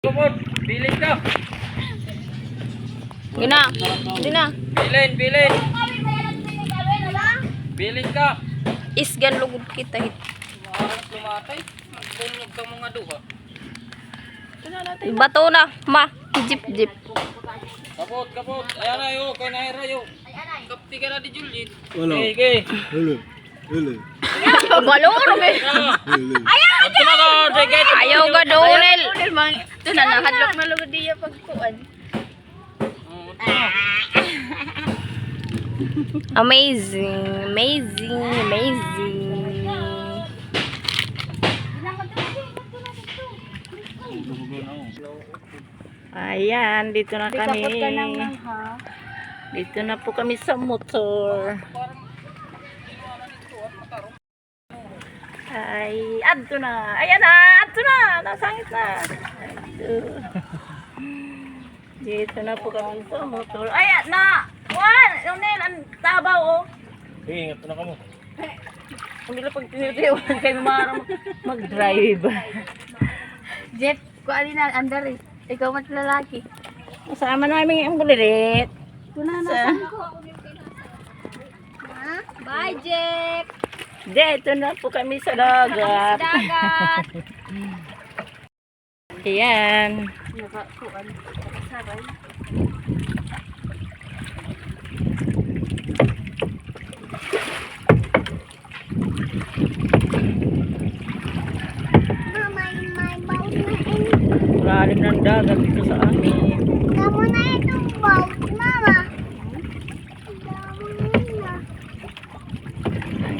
Kumod, bilin ka. Yun na. Yun na. Bilin, bilin. Bilin ka. Isgan lugod kita. hit. Lumatay. Magbunog ka mga duha. Bato na. Ma. Jeep, jeep. Kapot, kapot. Ayan na yo, kay Naira yo. Kapti ka na di Juliet. Wala. Okay, okay. Hello. Balong eh. Ka. Ayaw ga donel. Ito na, nahadlok na lugod diya pagkuan. Amazing. Amazing. Amazing. Ayan, dito na kami. Ka. Dito na po kami sa motor. Ay, adto na. Ayan na, adto na. Nasangit na. Adto. Dito na po kami sa motor. Ayan na. Juan, Leonel, ang tabaw oh. Sige, ingat na ka mo. Ang nila pag tinitiwan kayo mag- mag-drive. Jeff, kuan na andar eh. Ikaw mat lalaki. Kasama namin ang bulilit. Kuna na Sa- saan ko. Bye, Jeff. Dito na po kami sa dagat. Dagat. Ayan. Lalim ng dagat dito sa amin. Kamu na itong boat, mama. Kamu na. Ang aming seawall, puno na. Mama, na ako, mama.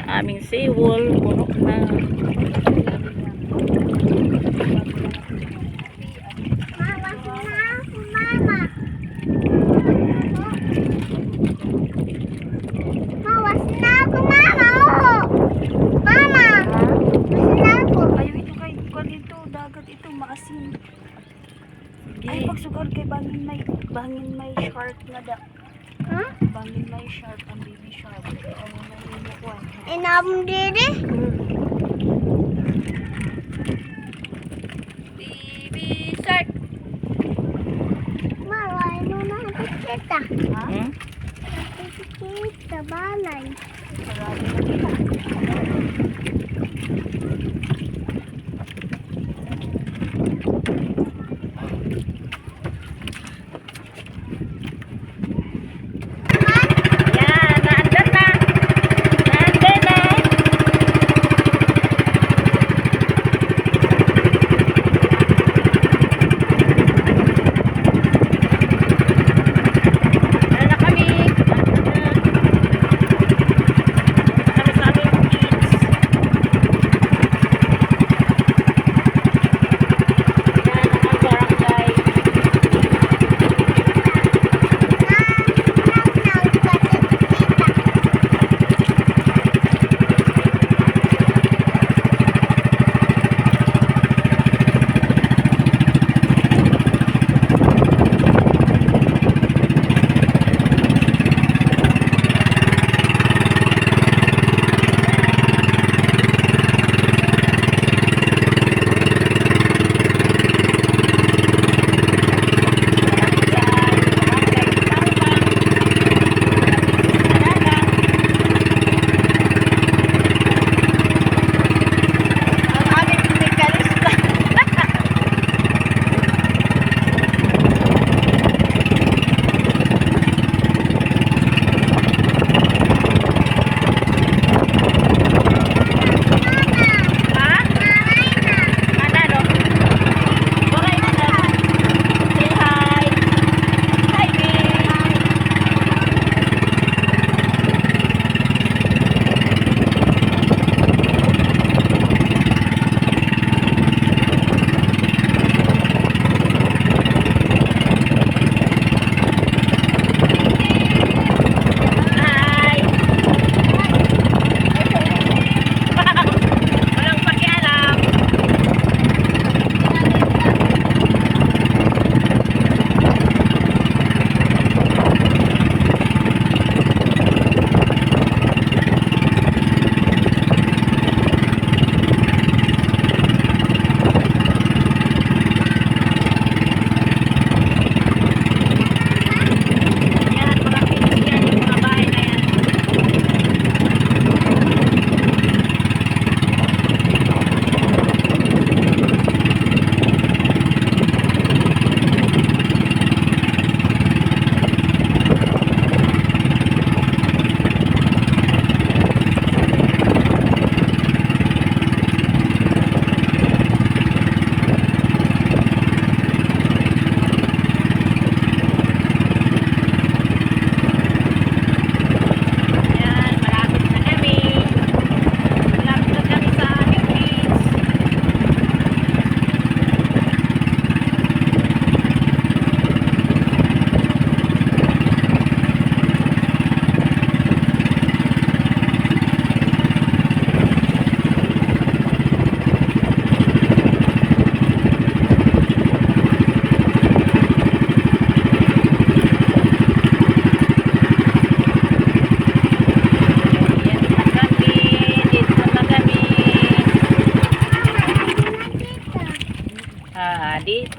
Mawas na ako, mama. Oh. Mama. Was na ako. Ayaw ito kay kuan ito, dagat ito, maasin. Ay, pagsugar kay bangin may, bangin may shark na da. Ha? Bangin may shark, ang baby shark. Ano may inukuan. Inam diri? Baby shark! Malay mo na kita. Hmm? Kita balay. Marami na kita.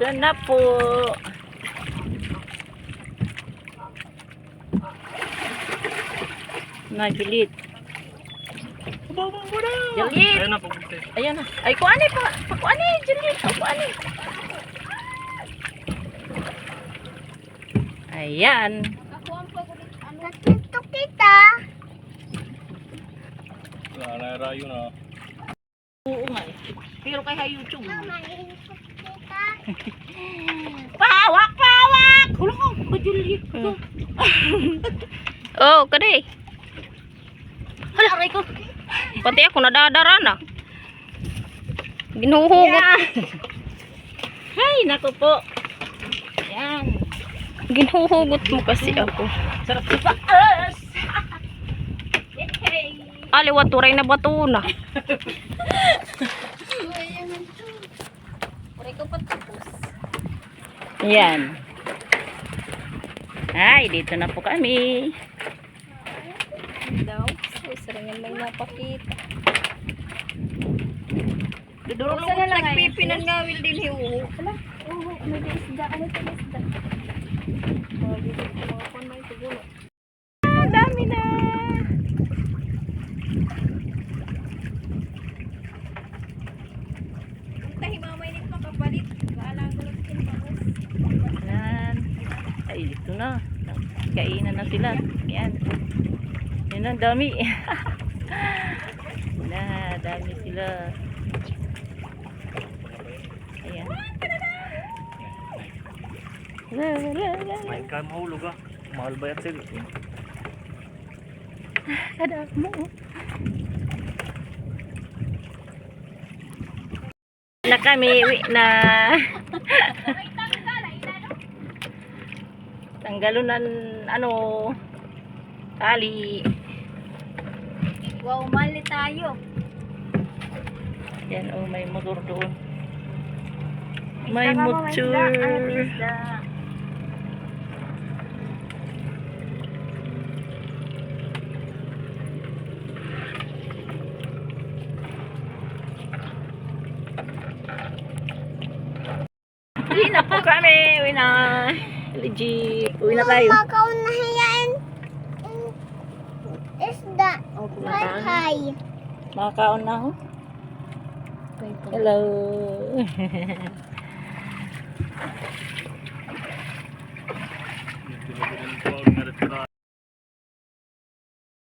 Dito na po. Nagilit. Jalit. Ayan na, pumunta. Ayan na. Ay, kuani pa. Pa kuani, Jalit. Pa kuani. Ayan. Nakito kita. Wala na rayo na. Oo nga eh. Pero kaya YouTube. Kita. Pawak, pawak! Wala ka, bajulit ko. oh, kadi. Hala, aray ko. Pati ako nadadara na. Ginuhugot. Hay, naku po. Yan. Ginuhugot mo kasi ako. Sarap si Paas. Aliwat, turay na bato na. Yan. Ay, dito na po kami. Daw. Ay, sarangan may napakita. Dudurong Saan na lang nagpipinan nga will din hiwo. Hala, oo, may isda. Ano ito isda? Mga bibig ko mga kon may siguro. Ah, dami na. Tahi mamay nit makapalit. Baala ko lang kinpangos. Yan. Na. Kainan na sila. Yan. Yan ang dami. na, dami sila. Ayan. La, la, la, la. Ka mahulog ah. Mahal ba yan sila? Kada mo. Na kami, uwi na. Tanggalunan, ano, tali. Wow, mali tayo. Yan, oh, may motor doon. May motor. isda. Uwi na po kami. Uwi na. Legit. Uwi na tayo. Makaw na hiyain. Isda. Hi, hi. Makakaon na ako. Hello.